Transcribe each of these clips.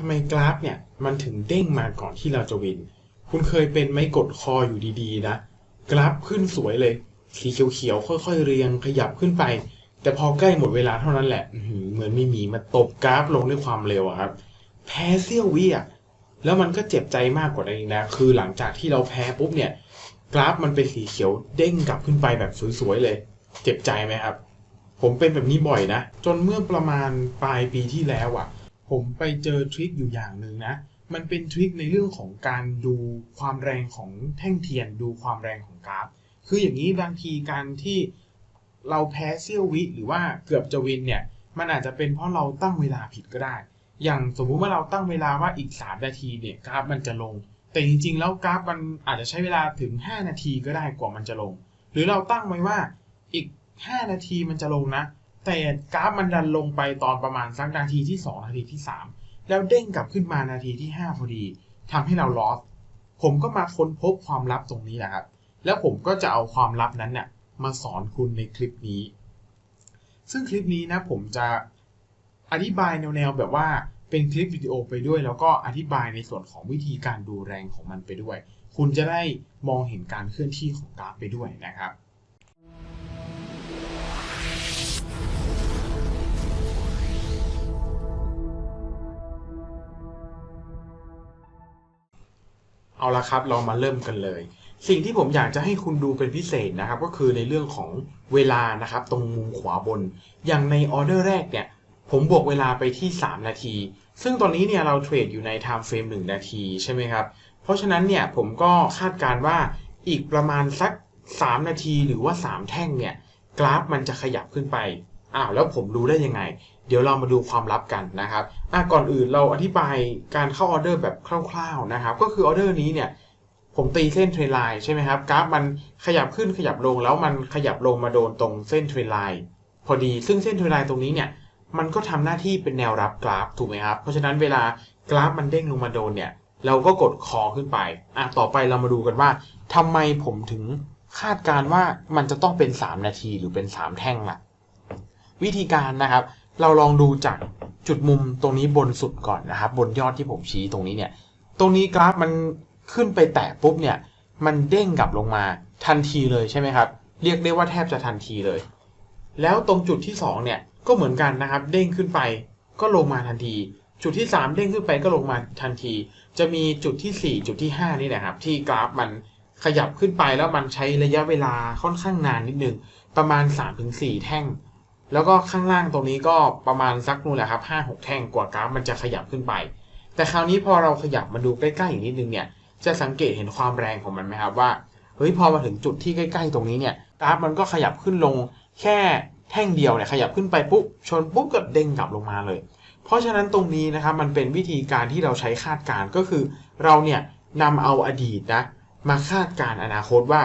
ทำไมกราฟเนี่ยมันถึงเด้งมาก่อนที่เราจะวิน คุณเคยเป็นไหมกดคออยู่ดีๆนะ กราฟขึ้นสวยเลย สีเขียวๆค่อยๆเรียงขยับขึ้นไป แต่พอใกล้หมดเวลาเท่านั้นแหละเหมือนมีหมีมาตบกราฟลงด้วยความเร็วอะครับ แพ้เสี้ยววิอะแล้วมันก็เจ็บใจมากกว่านั้นอีกนะ คือหลังจากที่เราแพ้ปุ๊บเนี่ย กราฟมันเป็นสีเขียวเด้งกลับขึ้นไปแบบสวยๆเลย เจ็บใจไหมครับ ผมเป็นแบบนี้บ่อยนะ จนเมื่อประมาณปลายปีที่แล้วอะ ผมไปเจอทริคอยู่อย่างหนึ่งนะ มันเป็นทริคในเรื่องของการดูความแรงของแท่งเทียนดูความแรงของกราฟ คืออย่างนี้บางทีการที่เราแพ้เซี่ยววิหรือว่าเกือบจะวินเนี่ย มันอาจจะเป็นเพราะเราตั้งเวลาผิดก็ได้ อย่างสมมุติว่าเราตั้งเวลาว่าอีก 3 นาทีเนี่ยกราฟมันจะลง แต่จริงๆ แล้วกราฟมันอาจจะใช้เวลาถึง 5 นาทีก็ได้กว่ามันจะลง หรือเราตั้งไว้ว่าอีก 5 นาทีมันจะลงนะ แต่กราฟมันดันลงไปตอนประมาณสักนาทีที่2นาทีที่3แล้วเด้งกลับขึ้นมานาทีที่5พอดีทำให้เราลอสผมก็มาค้นพบความลับตรงนี้แหละครับ แล้วผมก็จะเอาความลับนั้นเนี่ยมาสอนคุณในคลิปนี้ ซึ่งคลิปนี้นะผมจะอธิบายแนวๆแบบว่าเป็นคลิปวิดีโอไปด้วย แล้วก็อธิบายในส่วนของวิธีการดูแรงของมันไปด้วย คุณจะได้มองเห็นการเคลื่อนที่ของกราฟไปด้วยนะครับ เอาละครับ เรามาเริ่มกันเลย สิ่งที่ผมอยากจะให้คุณดูเป็นพิเศษนะครับ ก็คือในเรื่องของเวลานะครับ ตรงมุมขวาบน อย่างในออเดอร์แรกเนี่ย ผมบวกเวลาไปที่ 3 นาที ซึ่งตอนนี้เนี่ยเราเทรดอยู่ใน time frame 1นาทีใช่ไหมครับ เพราะฉะนั้นเนี่ยผมก็คาดการณ์ว่าอีกประมาณสัก 3 นาทีหรือว่า 3 แท่งเนี่ยกราฟมันจะขยับขึ้นไป อ้าวแล้วผมรู้ได้ยังไง เดี๋ยวเรามาดูความลับกันนะครับอะก่อนอื่นเราอธิบายการเข้าออเดอร์แบบคร่าวๆนะครับ ก็คือออเดอร์นี้เนี่ยผมตีเส้นเทรนไลน์ใช่ไหมครับกราฟมันขยับขึ้นขยับลงแล้วมันขยับลงมาโดนตรงเส้นเทรนไลน์พอดีซึ่งเส้นเทรนไลน์ตรงนี้เนี่ยมันก็ทำหน้าที่เป็นแนวรับกราฟถูกไหมครับ เพราะฉะนั้นเวลากราฟมันเด้งลงมาโดนเนี่ย เราก็กดคอขึ้นไปอะต่อไปเรามาดูกันว่าทำไมผมถึงคาดการณ์ว่ามันจะต้องเป็น 3 นาทีหรือเป็น 3 แท่งล่ะ วิธีการนะครับ เราลองดูจากจุดมุมตรงนี้บนสุดก่อนนะครับ บนยอดที่ผมชี้ตรงนี้เนี่ย ตรงนี้กราฟมันขึ้นไปแตะปุ๊บเนี่ย มันเด้งกลับลงมาทันทีเลยใช่ไหมครับ เรียกได้ว่าแทบจะทันทีเลย แล้วตรงจุดที่ 2 เนี่ย ก็เหมือนกันนะครับ เด้งขึ้นไปก็ลงมาทันที จุดที่ 3 เด้งขึ้นไปก็ลงมาทันที จะมีจุดที่ 4 จุดที่ 5 นี่แหละครับ ที่กราฟมันขยับขึ้นไปแล้วมันใช้ระยะเวลาค่อนข้างนานนิดนึง ประมาณ 3-4 แท่ง แล้วก็ข้างล่างตรงนี้ก็ประมาณสักนู่นแหละครับห้าหกแท่งกว่ากราฟมันจะขยับขึ้นไป แต่คราวนี้พอเราขยับมาดูใกล้ๆอีกนิดนึงเนี่ยจะสังเกตเห็นความแรงของมันไหมครับว่าเฮ้ยพอมาถึงจุดที่ใกล้ๆตรงนี้เนี่ยกราฟมันก็ขยับขึ้นลงแค่แท่งเดียวเนี่ยขยับขึ้นไปปุ๊บชนปุ๊บก็เด้งกลับลงมาเลย เพราะฉะนั้นตรงนี้นะครับมันเป็นวิธีการที่เราใช้คาดการณ์ก็คือ เราเนี่ยนำเอาอดีตนะมาคาดการณ์อนาคตว่า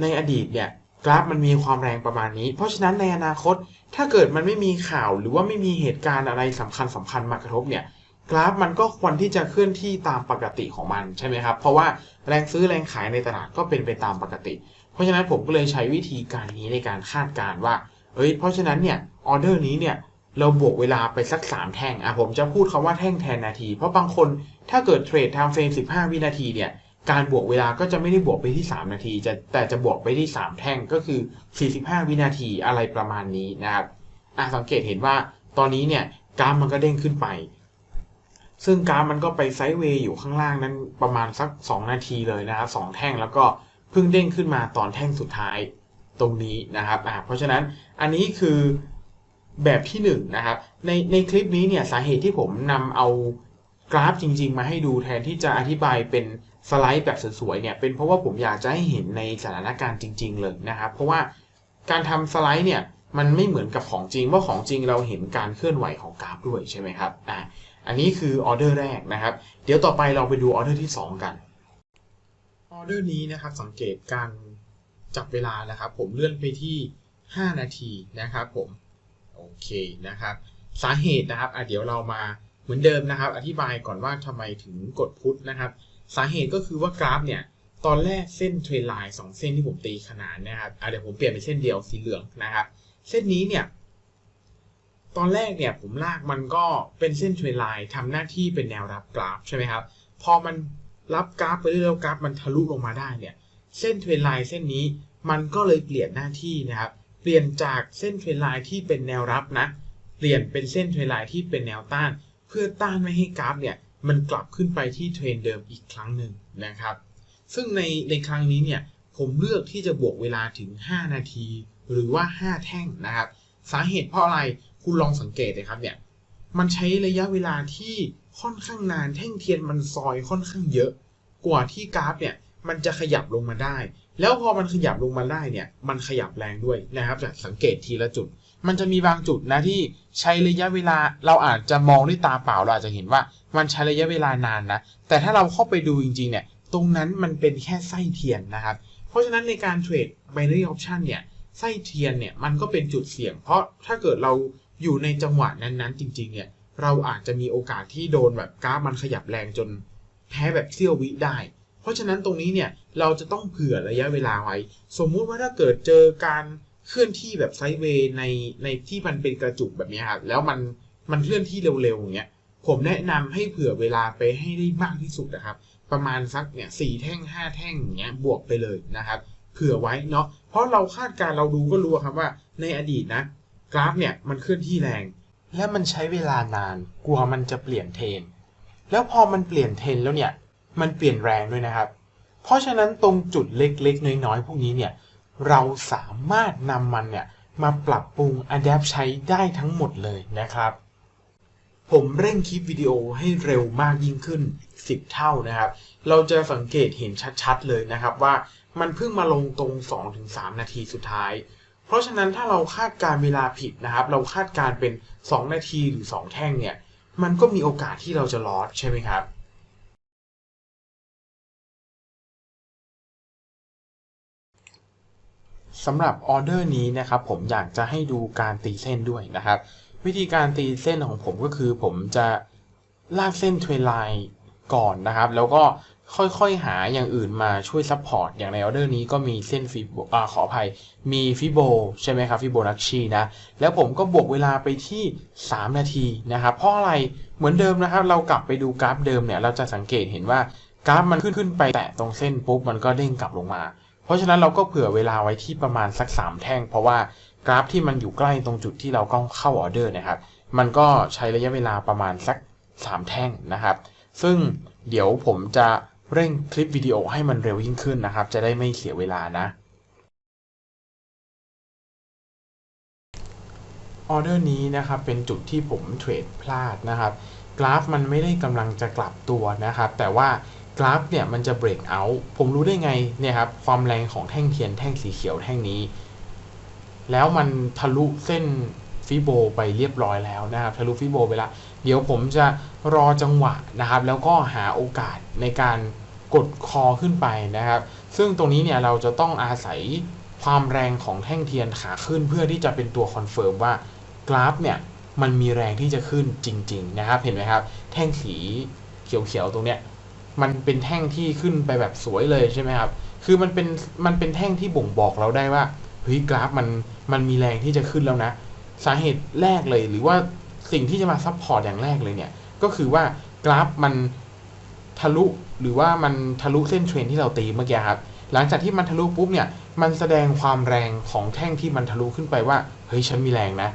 ในอดีตเนี่ย กราฟมันมีความแรงประมาณนี้ เพราะฉะนั้นในอนาคตถ้าเกิดมันไม่มีข่าวหรือว่าไม่มีเหตุการณ์อะไรสำคัญสำคัญมากระทบเนี่ยกราฟมันก็ควรที่จะเคลื่อนที่ตามปกติของมันใช่ไหมครับ เพราะว่าแรงซื้อแรงขายในตลาดก็เป็นไปตามปกติ เพราะฉะนั้นผมก็เลยใช้วิธีการนี้ในการคาดการณ์ว่า เอ้ย เพราะฉะนั้นเนี่ยออเดอร์นี้เนี่ยเราบวกเวลาไปสัก 3 แท่ง อะผมจะพูดคาว่าแท่งแทนนาที เพราะบางคนถ้าเกิดเทรดทม์เฟรม 15 วินาทีเนี่ย การบวกเวลาก็จะไม่ได้บวกไปที่ 3 นาทีจะแต่จะบวกไปที่ 3 แท่งก็คือ 45 วินาทีอะไรประมาณนี้นะครับอะสังเกตเห็นว่าตอนนี้เนี่ยกราฟมันก็เด้งขึ้นไป ซึ่งกราฟมันก็ไปไซด์เวย์อยู่ข้างล่างนั้นประมาณสัก 2 นาทีเลยนะครับสองแท่งแล้วก็เพิ่งเด้งขึ้นมาตอนแท่งสุดท้ายตรงนี้นะครับอะเพราะฉะนั้นอันนี้คือแบบที่1นนะครับในในคลิปนี้เนี่ยสาเหตุที่ผมนำเอา กราฟจริง ๆ มาให้ดูแทนที่จะอธิบายเป็นสไลด์แบบสวยๆเนี่ยเป็นเพราะว่าผมอยากจะให้เห็นในสถานการณ์จริง ๆ เลยนะครับเพราะว่าการทำสไลด์เนี่ยมันไม่เหมือนกับของจริงว่าของจริงเราเห็นการเคลื่อนไหวของกราฟด้วยใช่ไหมครับอะอันนี้คือออเดอร์แรกนะครับ เดี๋ยวต่อไปเราไปดูออเดอร์ที่ 2 กันออเดอร์นี้นะครับสังเกตการจับเวลานะครับ ผมเลื่อนไปที่ 5 นาทีนะครับผมโอเคนะครับ สาเหตุนะครับอะเดี๋ยวเรามา เหมือนเดิมนะครับ อธิบายก่อนว่าทำไมถึงกดพุทนะครับ สาเหตุก็คือว่ากราฟเนี่ย ตอนแรกเส้นเทรนไลน์สองเส้นที่ผมตีขนานนะครับเดี๋ยวผมเปลี่ยนเป็นเส้นเดียวสีเหลืองนะครับ เส้นนี้เนี่ย ตอนแรกเนี่ยผมลากมันก็เป็นเส้นเทรนไลน์ทำหน้าที่เป็นแนวรับกราฟใช่ไหมครับ พอมันรับกราฟไปเรื่อยๆกราฟมันทะลุลงมาได้เนี่ย เส้นเทรนไลน์เส้นนี้มันก็เลยเปลี่ยนหน้าที่นะครับ เปลี่ยนจากเส้นเทรนไลน์ที่เป็นแนวรับนะ เปลี่ยนเป็นเส้นเทรนไลน์ที่เป็นแนวต้าน เพื่อต้านไม่ให้กราฟเนี่ยมันกลับขึ้นไปที่เทรนเดิมอีกครั้งหนึ่งนะครับ ซึ่งในในครั้งนี้เนี่ยผมเลือกที่จะบวกเวลาถึง 5 นาที หรือว่า 5 แท่งนะครับ สาเหตุเพราะอะไรคุณลองสังเกตเลยครับเนี่ยมันใช้ระยะเวลาที่ค่อนข้างนานแท่งเทียนมันซอยค่อนข้างเยอะ กว่าที่กราฟเนี่ยมันจะขยับลงมาได้ แล้วพอมันขยับลงมาได้เนี่ยมันขยับแรงด้วยนะครับจากสังเกตทีละจุด มันจะมีบางจุดนะที่ใช้ระยะเวลาเราอาจจะมองด้วยตาเปล่าเราอาจจะเห็นว่ามันใช้ระยะเวลานานนะ แต่ถ้าเราเข้าไปดูจริงๆเนี่ยตรงนั้นมันเป็นแค่ไส้เทียนนะครับ เพราะฉะนั้นในการเทรด binary option เนี่ยไส้เทียนเนี่ยมันก็เป็นจุดเสี่ยง เพราะถ้าเกิดเราอยู่ในจังหวะนั้นๆ จริง ๆ เนี่ยเราอาจจะมีโอกาสที่โดนแบบกราฟมันขยับแรงจนแพ้แบบเสี้ยววิได้ เพราะฉะนั้นตรงนี้เนี่ยเราจะต้องเผื่อระยะเวลาไว้ สมมุติว่าถ้าเกิดเจอการ เคลื่อนที่แบบไซด์เวย์ในในที่มันเป็นกระจุกแบบนี้ครับแล้วมันมันเคลื่อนที่เร็วๆอย่างเงี้ยผมแนะนำให้เผื่อเวลาไปให้ได้มากที่สุดนะครับ ประมาณสักเนี่ยสี่แท่งห้าแท่งอย่างเงี้ยบวกไปเลยนะครับเผื่อไว้เนาะเพราะเราคาดการเราดูก็รู้ครับว่าในอดีตนะ กราฟเนี่ยมันเคลื่อนที่แรง และมันใช้เวลานานกลัวมันจะเปลี่ยนเทรนแล้วพอมันเปลี่ยนเทรนแล้วเนี่ยมันเปลี่ยนแรงด้วยนะครับ เพราะฉะนั้นตรงจุดเล็กๆ น้อยๆพวกนี้เนี่ย เราสามารถนำมันเนี่ยมาปรับปรุงอัดแอปใช้ได้ทั้งหมดเลยนะครับ ผมเร่งคลิปวิดีโอให้เร็วมากยิ่งขึ้น 10 เท่านะครับ เราจะสังเกตเห็นชัดๆเลยนะครับว่ามันเพิ่งมาลงตรง 2-3 นาทีสุดท้าย เพราะฉะนั้นถ้าเราคาดการเวลาผิดนะครับ เราคาดการเป็น 2 นาทีหรือ 2 แท่งเนี่ย มันก็มีโอกาสที่เราจะลอสใช่ไหมครับ สำหรับออเดอร์นี้นะครับผมอยากจะให้ดูการตีเส้นด้วยนะครับ วิธีการตีเส้นของผมก็คือผมจะลากเส้นเทรนไลน์ก่อนนะครับ แล้วก็ค่อยๆหาอย่างอื่นมาช่วยซัพพอร์ตอย่างในออเดอร์นี้ก็มีเส้นฟิโบอ่าขออภัยมีฟิโบใช่ไหมครับฟิโบนัชชีนะ แล้วผมก็บวกเวลาไปที่ 3 นาทีนะครับ เพราะอะไรเหมือนเดิมนะครับ เรากลับไปดูกราฟเดิมเนี่ย เราจะสังเกตเห็นว่ากราฟมันขึ้นขึ้นไปแตะตรงเส้นปุ๊บมันก็เด้งกลับลงมา เพราะฉะนั้นเราก็เผื่อเวลาไว้ที่ประมาณสัก 3 แท่ง เพราะว่ากราฟที่มันอยู่ใกล้ตรงจุดที่เราต้องเข้าออเดอร์นะครับ มันก็ใช้ระยะเวลาประมาณสัก 3 แท่งนะครับ ซึ่งเดี๋ยวผมจะเร่งคลิปวิดีโอให้มันเร็วยิ่งขึ้นนะครับ จะได้ไม่เสียเวลานะออเดอร์นี้นะครับเป็นจุดที่ผมเทรดพลาดนะครับ กราฟมันไม่ได้กำลังจะกลับตัวนะครับ แต่ว่า กราฟเนี่ยมันจะเบรกเอาท์ผมรู้ได้ไงเนี่ยครับความแรงของแท่งเทียนแท่งสีเขียวแท่งนี้ แล้วมันทะลุเส้นฟิโบไปเรียบร้อยแล้วนะครับทะลุฟิโบไปล้วเดี๋ยวผมจะรอจังหวะนะครับ แล้วก็หาโอกาสในการกดคอขึ้นไปนะครับ ซึ่งตรงนี้เนี่ยเราจะต้องอาศัยความแรงของแท่งเทียนขาขึ้นเพื่อที่จะเป็นตัวคอนเฟิร์มว่ากราฟเนี่ยมันมีแรงที่จะขึ้นจริง ๆ นะครับ เห็นไหมครับ แท่งสีเขียวๆตรงเนี้ย มันเป็นแท่งที่ขึ้นไปแบบสวยเลยใช่ไหมครับ คือมันเป็นมันเป็นแท่งที่บ่งบอกเราได้ว่าเฮ้ยกราฟมันมันมีแรงที่จะขึ้นแล้วนะ สาเหตุแรกเลยหรือว่าสิ่งที่จะมาซับพอร์ตอย่างแรกเลยเนี่ยก็คือว่ากราฟมันทะลุหรือว่ามันทะลุเส้นเทรนที่เราตีเมื่อกี้ครับหลังจากที่มันทะลุปุ๊บเนี่ยมันแสดงความแรงของแท่งที่มันทะลุขึ้นไปว่าเฮ้ยฉันมีแรงนะ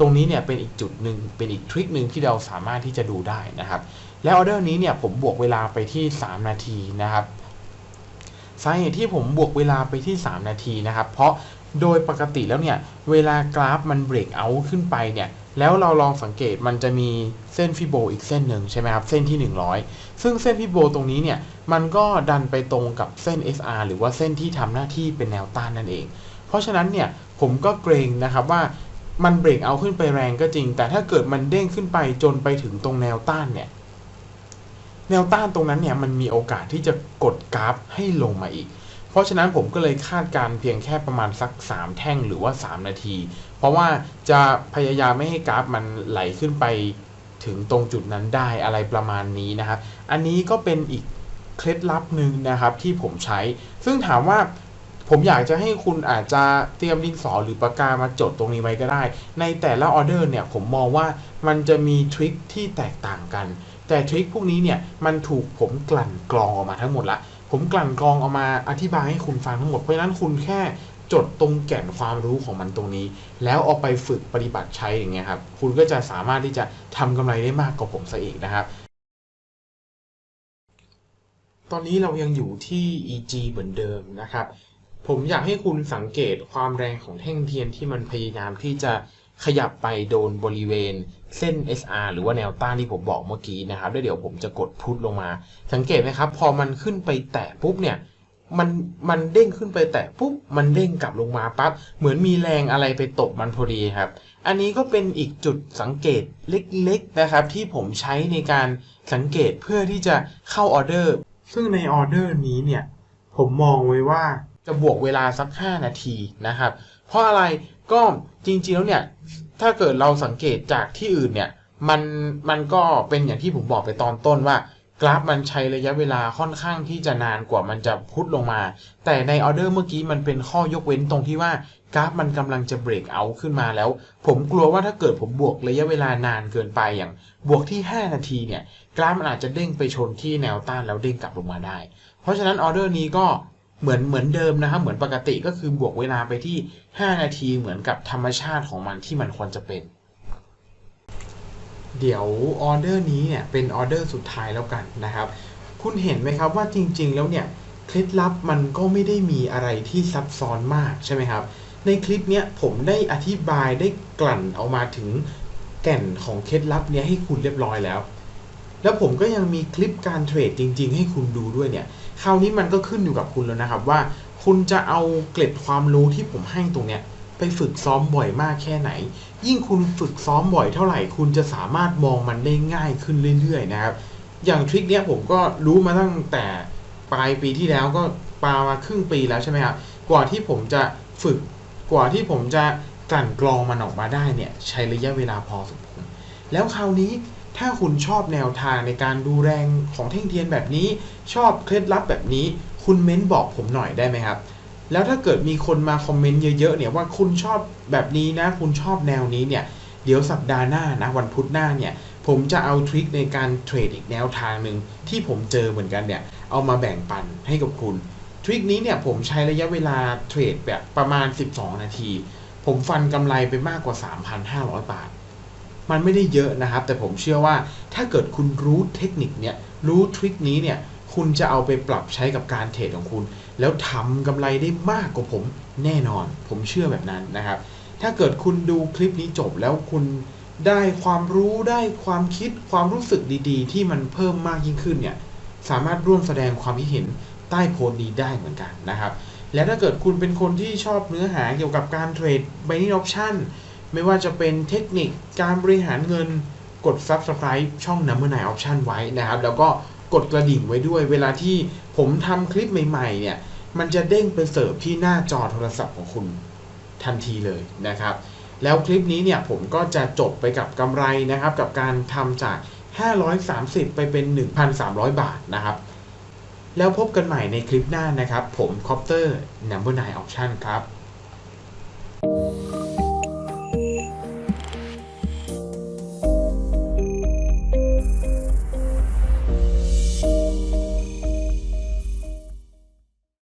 ตรงนี้เนี่ยเป็นอีกจุดหนึ่งเป็นอีกทริคหนึ่งที่เราสามารถที่จะดูได้นะครับแล้วออเดอร์นี้เนี่ยผมบวกเวลาไปที่ 3 นาทีนะครับสาเหตุที่ผมบวกเวลาไปที่ 3 นาทีนะครับ เพราะโดยปกติแล้วเนี่ยเวลากราฟมันเบรกเอาขึ้นไปเนี่ยแล้วเราลองสังเกตมันจะมีเส้นฟิโบอีกเส้นหนึ่งใช่ไหมครับ เส้นที่ 100 ซึ่งเส้นฟิโบตรงนี้เนี่ยมันก็ดันไปตรงกับเส้น SR หรือว่าเส้นที่ทำหน้าที่เป็นแนวต้านนั่นเอง เพราะฉะนั้นเนี่ยผมก็เกรงนะครับว่ามันเบรกเอาขึ้นไปแรงก็จริง แต่ถ้าเกิดมันเด้งขึ้นไปจนไปถึงตรงแนวต้านเนี่ย แนวต้านตรงนั้นเนี่ยมันมีโอกาสที่จะกดกราฟให้ลงมาอีก เพราะฉะนั้นผมก็เลยคาดการเพียงแค่ประมาณสัก 3 แท่งหรือว่า 3 นาที เพราะว่าจะพยายามไม่ให้กราฟมันไหลขึ้นไปถึงตรงจุดนั้นได้อะไรประมาณนี้นะครับ อันนี้ก็เป็นอีกเคล็ดลับหนึ่งนะครับที่ผมใช้ ซึ่งถามว่า ผมอยากจะให้คุณอาจจะเตรียมดินสอหรือปากกามาจดตรงนี้ไว้ก็ได้ ในแต่ละออเดอร์เนี่ยผมมองว่ามันจะมีทริคที่แตกต่างกัน แต่ทริคพวกนี้เนี่ยมันถูกผมกลั่นกรองออกมาทั้งหมดละผมกลั่นกรองเอามาอธิบายให้คุณฟังทั้งหมด เพราะฉะนั้นคุณแค่จดตรงแก่นความรู้ของมันตรงนี้ แล้วเอาไปฝึกปฏิบัติใช้อย่างเงี้ยครับ คุณก็จะสามารถที่จะทำกำไรได้มากกว่าผมซะอีกนะครับ ตอนนี้เรายังอยู่ที่ EG เหมือนเดิมนะครับ ผมอยากให้คุณสังเกตความแรงของแท่งเทียนที่มันพยายามที่จะขยับไปโดนบริเวณเส้น SR หรือว่าแนวต้านที่ผมบอกเมื่อกี้นะครับแล้วเดี๋ยวผมจะกดพุทลงมา สังเกตไหมครับ พอมันขึ้นไปแตะปุ๊บเนี่ยมันมันเด้งขึ้นไปแตะปุ๊บมันเด้งกลับลงมาปั๊บเหมือนมีแรงอะไรไปตกมันพอดีครับ อันนี้ก็เป็นอีกจุดสังเกตเล็กๆนะครับ ที่ผมใช้ในการสังเกตเพื่อที่จะเข้าออเดอร์ ซึ่งในออเดอร์นี้เนี่ยผมมองไว้ว่า จะบวกเวลาสัก 5 นาทีนะครับ เพราะอะไรก็จริงๆแล้วเนี่ย ถ้าเกิดเราสังเกตจากที่อื่นเนี่ยมันมันก็เป็นอย่างที่ผมบอกไปตอนต้นว่า กราฟมันใช้ระยะเวลาค่อนข้างที่จะนานกว่ามันจะพุทลงมา แต่ในออเดอร์เมื่อกี้มันเป็นข้อยกเว้นตรงที่ว่ากราฟมันกำลังจะเบรกเอาขึ้นมาแล้ว ผมกลัวว่าถ้าเกิดผมบวกระยะเวลานานเกินไปอย่างบวกที่ 5 นาทีเนี่ย กราฟมันอาจจะเด้งไปชนที่แนวต้านแล้วเด้งกลับลงมาได้ เพราะฉะนั้นออเดอร์นี้ก็ เหมือนเหมือนเดิมนะครับเหมือนปกติก็คือบวกเวลาไปที่ 5 นาทีเหมือนกับธรรมชาติของมันที่มันควรจะเป็น เดี๋ยวออเดอร์นี้เนี่ยเป็นออเดอร์สุดท้ายแล้วกันนะครับ คุณเห็นไหมครับว่าจริง ๆ แล้วเนี่ยเคล็ดลับมันก็ไม่ได้มีอะไรที่ซับซ้อนมากใช่ไหมครับ ในคลิปเนี้ยผมได้อธิบายได้กลั่นเอามาถึงแก่นของเคล็ดลับเนี้ยให้คุณเรียบร้อยแล้ว แล้วผมก็ยังมีคลิปการเทรดจริง ๆ ให้คุณดูด้วยเนี่ย คราวนี้มันก็ขึ้นอยู่กับคุณแล้วนะครับว่า คุณจะเอาเกล็ดความรู้ที่ผมให้ตรงเนี้ยไปฝึกซ้อมบ่อยมากแค่ไหน ยิ่งคุณฝึกซ้อมบ่อยเท่าไหร่ คุณจะสามารถมองมันได้ง่ายขึ้นเรื่อยๆนะครับ อย่างทริคเนี้ยผมก็รู้มาตั้งแต่ปลายปีที่แล้วก็ปามาครึ่งปีแล้วใช่ไหมครับ กว่าที่ผมจะฝึก กว่าที่ผมจะกลั่นกรองมันออกมาได้เนี่ยใช้ระยะเวลาพอสมควร แล้วคราวนี้ ถ้าคุณชอบแนวทางในการดูแรงของเท่งเทียนแบบนี้ ชอบเคล็ดลับแบบนี้ คุณเม้นบอกผมหน่อยได้ไหมครับ แล้วถ้าเกิดมีคนมาคอมเมนต์เยอะๆเนี่ยว่าคุณชอบแบบนี้นะ คุณชอบแนวนี้เนี่ย เดี๋ยวสัปดาห์หน้านะวันพุธหน้าเนี่ย ผมจะเอาทริคในการเทรดอีกแนวทางหนึ่งที่ผมเจอเหมือนกันเนี่ย เอามาแบ่งปันให้กับคุณ ทริคนี้เนี่ยผมใช้ระยะเวลาเทรดแบบประมาณ 12 นาที ผมฟันกำไรไปมากกว่า 3,500 บาท มันไม่ได้เยอะนะครับ แต่ผมเชื่อว่าถ้าเกิดคุณรู้เทคนิคเนี่ยรู้ทริคนี้เนี่ยคุณจะเอาไปปรับใช้กับการเทรดของคุณ แล้วทำกำไรได้มากกว่าผมแน่นอน ผมเชื่อแบบนั้นนะครับ ถ้าเกิดคุณดูคลิปนี้จบแล้วคุณได้ความรู้ได้ความคิดความรู้สึกดีๆ ที่มันเพิ่มมากยิ่งขึ้นเนี่ยสามารถร่วมแสดงความคิดเห็นใต้โพสต์นี้ได้เหมือนกันนะครับ และถ้าเกิดคุณเป็นคนที่ชอบเนื้อหาเกี่ยวกับการเทรด b i n a r y option ไม่ว่าจะเป็นเทคนิคการบริหารเงินกด subscribe ช่อง Number 9 Option ไว้นะครับ แล้วก็กดกระดิ่งไว้ด้วย เวลาที่ผมทำคลิปใหม่ๆ เนี่ย มันจะเด้งไปเสิร์ฟที่หน้าจอโทรศัพท์ของคุณทันทีเลยนะครับ แล้วคลิปนี้เนี่ยผมก็จะจบไปกับกำไรนะครับ กับการทำจาก 530 ไปเป็น 1,300 บาทนะครับ แล้วพบกันใหม่ในคลิปหน้านะครับ ผมคอปเตอร์ Number 9 Option ครับ